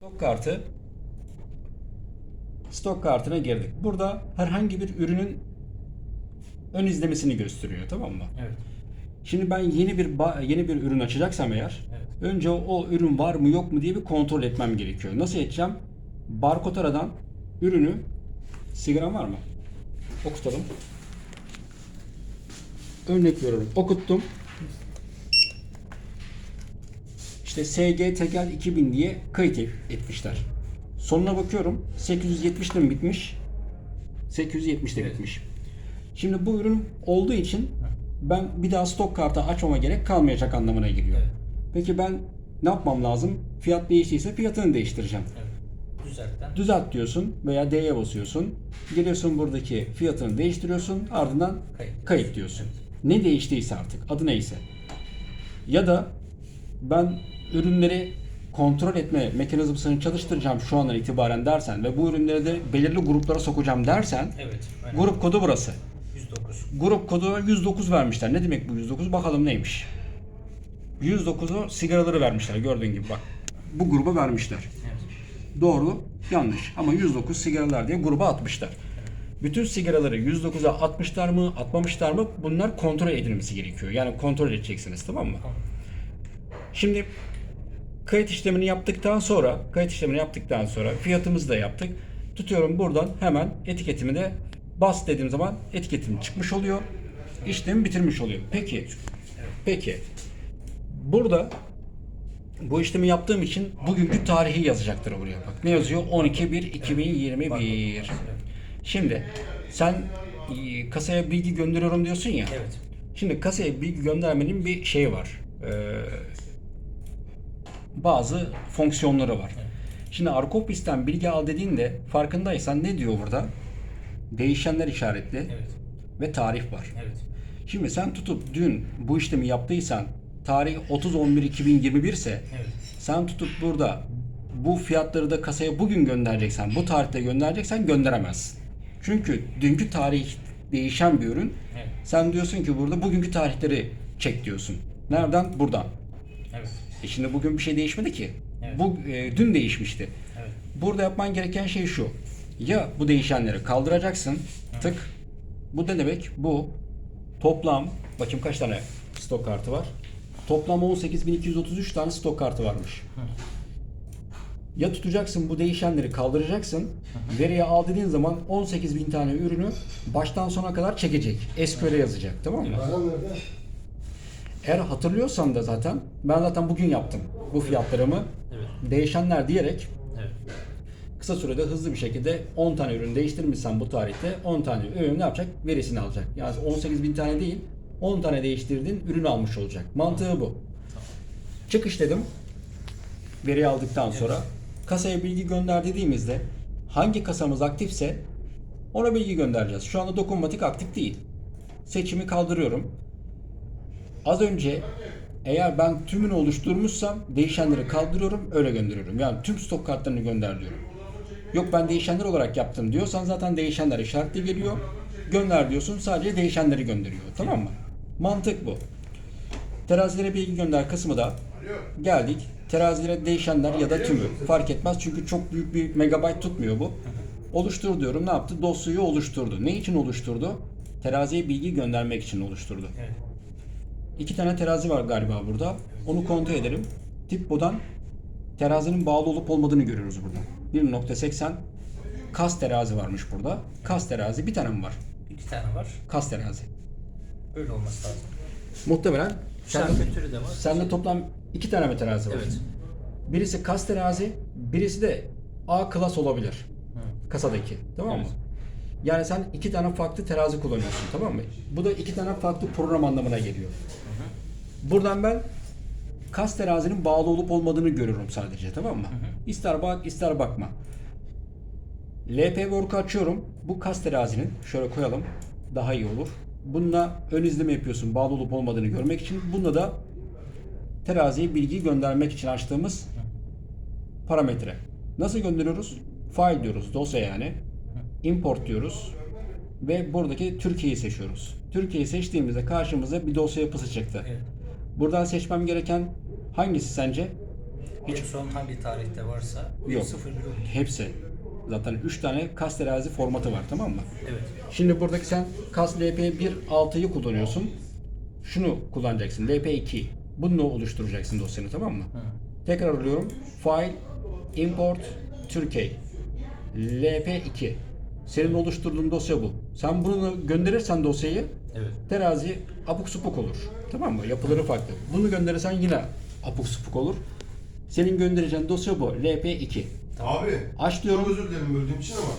Stok kartı stok kartına girdik. Burada herhangi bir ürünün ön izlemesini gösteriyor tamam mı? Evet. Şimdi ben yeni bir yeni bir ürün açacaksam eğer Evet. önce o, o ürün var mı yok mu diye bir kontrol etmem gerekiyor. Nasıl edeceğim? Barkod aradan ürünü sigaran var mı? Okutalım. Örnek veriyorum. Okuttum. İşte SG Tekel 2000 diye kayıt et- etmişler. Sonuna bakıyorum. 870'te mi bitmiş? 870'te Evet. bitmiş. Şimdi bu ürün olduğu için ben bir daha stok kartı açmama gerek kalmayacak anlamına geliyor. Evet. Peki ben ne yapmam lazım? Fiyat değiştiyse fiyatını değiştireceğim. Evet. Düzeltten. Düzelt diyorsun veya D'ye basıyorsun. Geliyorsun buradaki fiyatını değiştiriyorsun. Ardından Kayıt. kayıt diyorsun. Ne değiştiyse artık adı neyse. Ya da ben ürünleri kontrol etme mekanizmasını çalıştıracağım şu andan itibaren dersen ve bu ürünleri de belirli gruplara sokacağım dersen Evet. Aynen. grup kodu burası. 109. Grup kodu 109 vermişler. Ne demek bu 109? Bakalım neymiş. 109'u sigaraları vermişler gördüğün gibi bak. Bu gruba vermişler. Evet. Doğru, yanlış. Ama 109 sigaralar diye gruba atmışlar. Bütün sigaraları 109'a atmışlar mı, atmamışlar mı? Bunlar kontrol edilmesi gerekiyor. Yani kontrol edeceksiniz tamam mı? Tamam. Şimdi kayıt işlemini yaptıktan sonra, kayıt işlemini yaptıktan sonra fiyatımızı da yaptık. Tutuyorum buradan hemen etiketimi de bas dediğim zaman etiketim çıkmış oluyor. İşlemi bitirmiş oluyor. Peki, peki. Burada bu işlemi yaptığım için bugünkü tarihi yazacaktır oraya bak. Ne yazıyor? 12.1.2021. Evet. Şimdi sen e, kasaya bilgi gönderiyorum diyorsun ya. Evet. Şimdi kasaya bilgi göndermenin bir şeyi var. Ee, bazı fonksiyonları var. Şimdi Arkopis'ten bilgi al dediğinde farkındaysan ne diyor burada? Değişenler işaretli Evet. ve tarih var. Evet. Şimdi sen tutup dün bu işlemi yaptıysan tarih 30-11-2021 ise Evet. sen tutup burada bu fiyatları da kasaya bugün göndereceksen, bu tarihte göndereceksen gönderemezsin. Çünkü dünkü tarih değişen bir ürün. Evet. Sen diyorsun ki burada bugünkü tarihleri çek diyorsun. Nereden? Buradan. Evet. E şimdi bugün bir şey değişmedi ki. Evet. Bu e, dün değişmişti. Evet. Burada yapman gereken şey şu. Ya bu değişenleri kaldıracaksın. Tık. Bu ne demek? Bu toplam bakayım kaç tane stok kartı var? Toplam 18.233 tane stok kartı varmış. Ya tutacaksın bu değişenleri kaldıracaksın. Veriye al dediğin zaman 18.000 tane ürünü baştan sona kadar çekecek. SQL'e yazacak tamam mı? Eğer hatırlıyorsan da zaten ben zaten bugün yaptım bu fiyatlarımı. Evet. Değişenler diyerek Evet. kısa sürede hızlı bir şekilde 10 tane ürün değiştirmişsen bu tarihte 10 tane ürün ne yapacak? Verisini alacak. Yani 18 bin tane değil 10 tane değiştirdiğin ürün almış olacak. Mantığı bu. Çıkış dedim. Veriyi aldıktan sonra kasaya bilgi gönder dediğimizde hangi kasamız aktifse ona bilgi göndereceğiz. Şu anda dokunmatik aktif değil. Seçimi kaldırıyorum. Az önce eğer ben tümünü oluşturmuşsam değişenleri kaldırıyorum öyle gönderiyorum. Yani tüm stok kartlarını gönder diyorum. Yok ben değişenler olarak yaptım diyorsan zaten değişenler işaretli geliyor. Gönder diyorsun sadece değişenleri gönderiyor. Tamam mı? Mantık bu. Terazilere bilgi gönder kısmı da geldik. Terazilere değişenler ya da tümü fark etmez çünkü çok büyük bir megabayt tutmuyor bu. Oluştur diyorum ne yaptı? Dosyayı oluşturdu. Ne için oluşturdu? Teraziye bilgi göndermek için oluşturdu. Evet. İki tane terazi var galiba burada. Onu kontrol edelim. Tipbo'dan terazinin bağlı olup olmadığını görüyoruz burada. 1.80 kas terazi varmış burada. Kas terazi bir tane mi var? İki tane var. Kas terazi. Öyle olması lazım. Muhtemelen sende, Şarküteri de var. sende toplam iki tane mi terazi var? Evet. Birisi kas terazi, birisi de A klas olabilir. Hı. Kasadaki. Tamam mı? Evet. Yani sen iki tane farklı terazi kullanıyorsun tamam mı? Bu da iki tane farklı program anlamına geliyor. Buradan ben kas terazinin bağlı olup olmadığını görüyorum sadece tamam mı? İster bak ister bakma. LP Work'u açıyorum. Bu kas terazinin şöyle koyalım daha iyi olur. Bununla ön izleme yapıyorsun bağlı olup olmadığını görmek için. Bununla da teraziye bilgi göndermek için açtığımız parametre. Nasıl gönderiyoruz? File diyoruz, dosya yani. Import diyoruz. Ve buradaki Türkiye'yi seçiyoruz. Türkiye'yi seçtiğimizde karşımıza bir dosya yapısı çıktı. Evet. Buradan seçmem gereken hangisi sence? En son hangi tarihte varsa Yok. 01 12. Hepsi. Zaten 3 tane kas terazi formatı var tamam mı? Evet. Şimdi buradaki sen kas LP1 6'yı kullanıyorsun. Şunu kullanacaksın. LP2. Bunu oluşturacaksın dosyanı tamam mı? Hı. Tekrar alıyorum. File, import, Türkiye. LP2. Senin oluşturduğun dosya bu. Sen bunu gönderirsen dosyayı Evet. terazi apuk supuk olur. Tamam mı? Yapıları farklı. Bunu gönderirsen yine apuk supuk olur. Senin göndereceğin dosya bu. LP2. Abi. Aç diyorum. Çok özür dilerim böldüğüm için ama